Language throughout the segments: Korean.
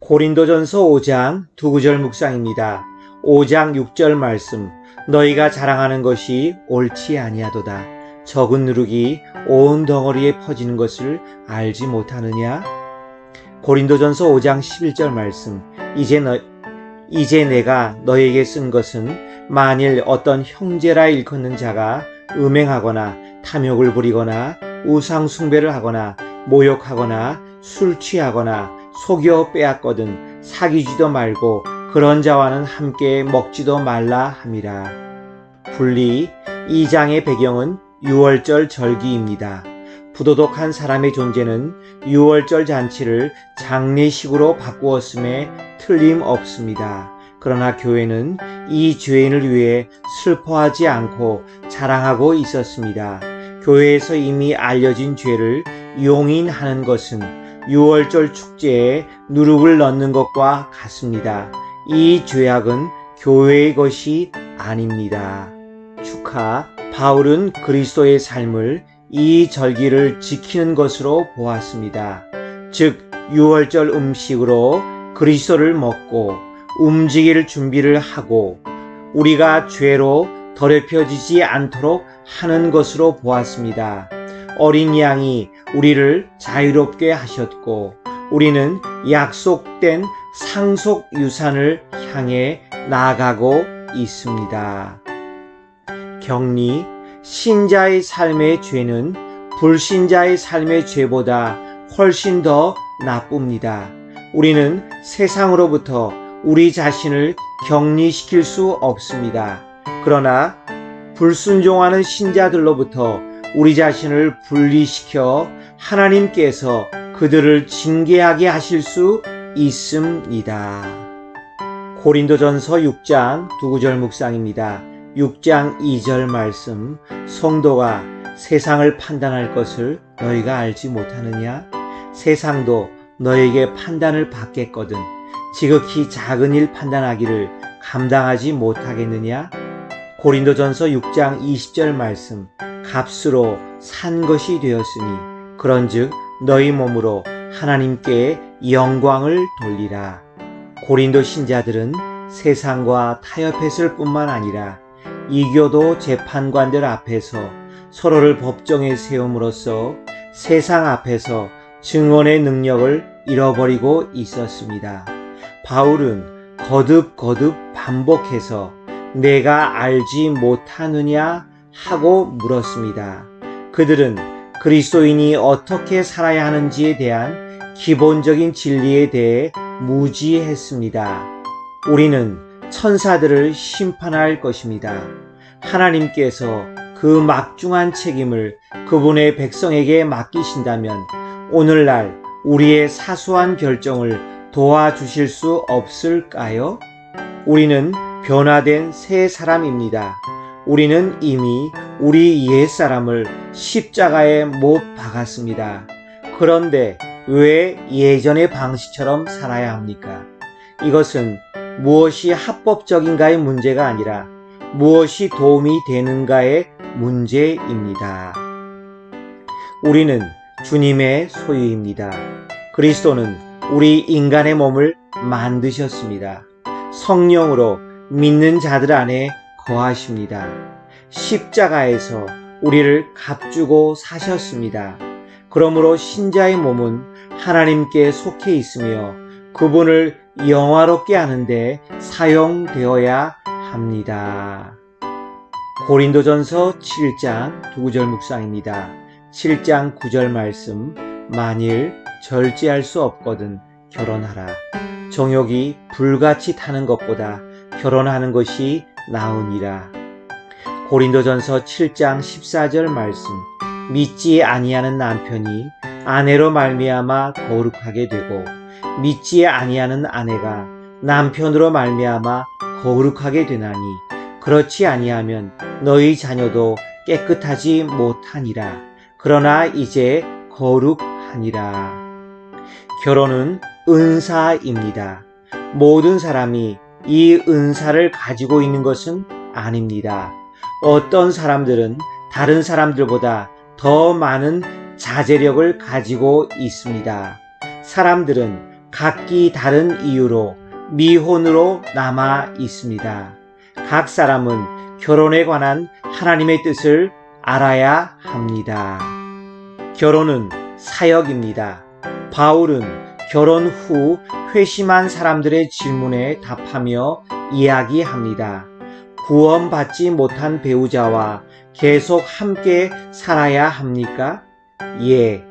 고린도전서 5장 두 구절 묵상입니다. 5장 6절 말씀 너희가 자랑하는 것이 옳지 아니하도다. 적은 누룩이 온 덩어리에 퍼지는 것을 알지 못하느냐? 고린도전서 5장 11절 말씀 이제 너 이제 내가 너에게 쓴 것은 만일 어떤 형제라 일컫는 자가 음행하거나 탐욕을 부리거나 우상 숭배를 하거나 모욕하거나 술 취하거나 속여 빼앗거든 사귀지도 말고 그런 자와는 함께 먹지도 말라 함이라. 분리 2장의 배경은 유월절 절기입니다. 부도덕한 사람의 존재는 유월절 잔치를 장례식으로 바꾸었음에 틀림없습니다. 그러나 교회는 이 죄인을 위해 슬퍼하지 않고 자랑하고 있었습니다. 교회에서 이미 알려진 죄를 용인하는 것은 유월절 축제에 누룩을 넣는 것과 같습니다. 이 죄악은 교회의 것이 아닙니다. 축하. 바울은 그리스도의 삶을 이 절기를 지키는 것으로 보았습니다. 즉, 유월절 음식으로 그리스도를 먹고 움직일 준비를 하고 우리가 죄로 더럽혀지지 않도록 하는 것으로 보았습니다. 어린 양이 우리를 자유롭게 하셨고 우리는 약속된 상속 유산을 향해 나아가고 있습니다. 격리 신자의 삶의 죄는 불신자의 삶의 죄보다 훨씬 더 나쁩니다. 우리는 세상으로부터 우리 자신을 격리시킬 수 없습니다. 그러나 불순종하는 신자들로부터 우리 자신을 분리시켜 하나님께서 그들을 징계하게 하실 수 있습니다. 고린도전서 6장 두 구절 묵상입니다. 6장 2절 말씀 성도가 세상을 판단할 것을 너희가 알지 못하느냐? 세상도 너에게 판단을 받겠거든 지극히 작은 일 판단하기를 감당하지 못하겠느냐? 고린도전서 6장 20절 말씀 값으로 산 것이 되었으니 그런즉 너희 몸으로 하나님께 영광을 돌리라. 고린도 신자들은 세상과 타협했을 뿐만 아니라 이교도 재판관들 앞에서 서로를 법정에 세움으로써 세상 앞에서 증언의 능력을 잃어버리고 있었습니다. 바울은 거듭거듭 반복해서 내가 알지 못하느냐 하고 물었습니다. 그들은 그리스도인이 어떻게 살아야 하는지에 대한 기본적인 진리에 대해 무지했습니다. 우리는 천사들을 심판할 것입니다. 하나님께서 그 막중한 책임을 그분의 백성에게 맡기신다면 오늘날 우리의 사소한 결정을 도와주실 수 없을까요? 우리는 변화된 새 사람입니다. 우리는 이미 우리 옛사람을 십자가에 못 박았습니다. 그런데 왜 예전의 방식처럼 살아야 합니까? 이것은 무엇이 합법적인가의 문제가 아니라 무엇이 도움이 되는가의 문제입니다. 우리는 주님의 소유입니다. 그리스도는 우리 인간의 몸을 만드셨습니다. 성령으로 믿는 자들 안에 거하십니다. 십자가에서 우리를 값주고 사셨습니다. 그러므로 신자의 몸은 하나님께 속해 있으며 그분을 영화롭게 하는데 사용되어야 합니다. 고린도전서 7장 두 구절 묵상입니다. 7장 9절 말씀 만일 절제할 수 없거든 결혼하라. 정욕이 불같이 타는 것보다 결혼하는 것이 나으니라. 고린도전서 7장 14절 말씀. 믿지 아니하는 남편이 아내로 말미암아 거룩하게 되고 믿지 아니하는 아내가 남편으로 말미암아 거룩하게 되나니 그렇지 아니하면 너희 자녀도 깨끗하지 못하니라. 그러나 이제 거룩하니라. 결혼은 은사입니다. 모든 사람이 이 은사를 가지고 있는 것은 아닙니다 어떤 사람들은 다른 사람들보다 더 많은 자제력을 가지고 있습니다. 사람들은 각기 다른 이유로 미혼으로 남아 있습니다. 각 사람은 결혼에 관한 하나님의 뜻을 알아야 합니다. 결혼은 사역입니다. 바울은 결혼 후 회심한 사람들의 질문에 답하며 이야기합니다. 구원받지 못한 배우자와 계속 함께 살아야 합니까? 예.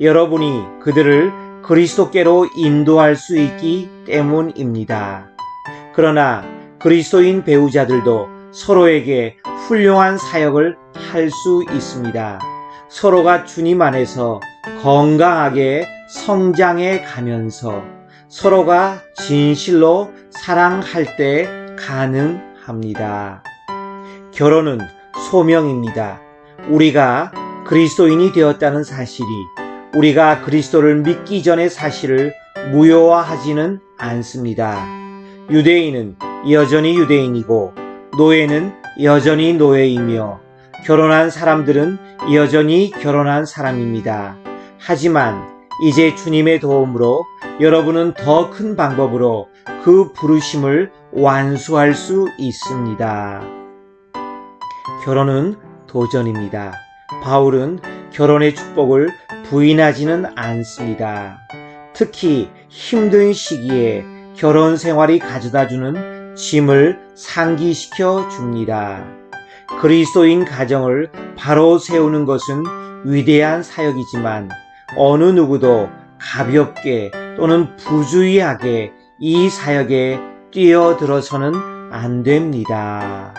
여러분이 그들을 그리스도께로 인도할 수 있기 때문입니다. 그러나 그리스도인 배우자들도 서로에게 훌륭한 사역을 할 수 있습니다. 서로가 주님 안에서 건강하게 성장해 가면서 서로가 진실로 사랑할 때 가능합니다. 결혼은 소명입니다. 우리가 그리스도인이 되었다는 사실이 우리가 그리스도를 믿기 전의 사실을 무효화하지는 않습니다. 유대인은 여전히 유대인이고 노예는 여전히 노예이며 결혼한 사람들은 여전히 결혼한 사람입니다. 하지만 이제 주님의 도움으로 여러분은 더 큰 방법으로 그 부르심을 완수할 수 있습니다. 결혼은 도전입니다. 바울은 결혼의 축복을 부인하지는 않습니다. 특히 힘든 시기에 결혼 생활이 가져다 주는 짐을 상기시켜 줍니다. 그리스도인 가정을 바로 세우는 것은 위대한 사역이지만 어느 누구도 가볍게 또는 부주의하게 이 사역에 뛰어들어서는 안 됩니다.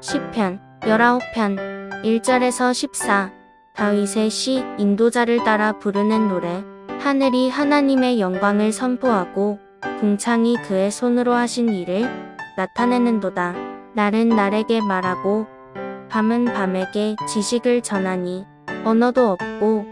시편 19편 1절에서 14 다윗의 시 인도자를 따라 부르는 노래 하늘이 하나님의 영광을 선포하고 궁창이 그의 손으로 하신 일을 나타내는도다 날은 날에게 말하고 밤은 밤에게 지식을 전하니 언어도 없고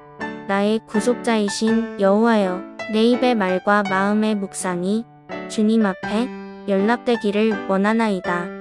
나의 구속자이신 여호와여 내 입의 말과 마음의 묵상이 주님 앞에 연락되기를 원하나이다.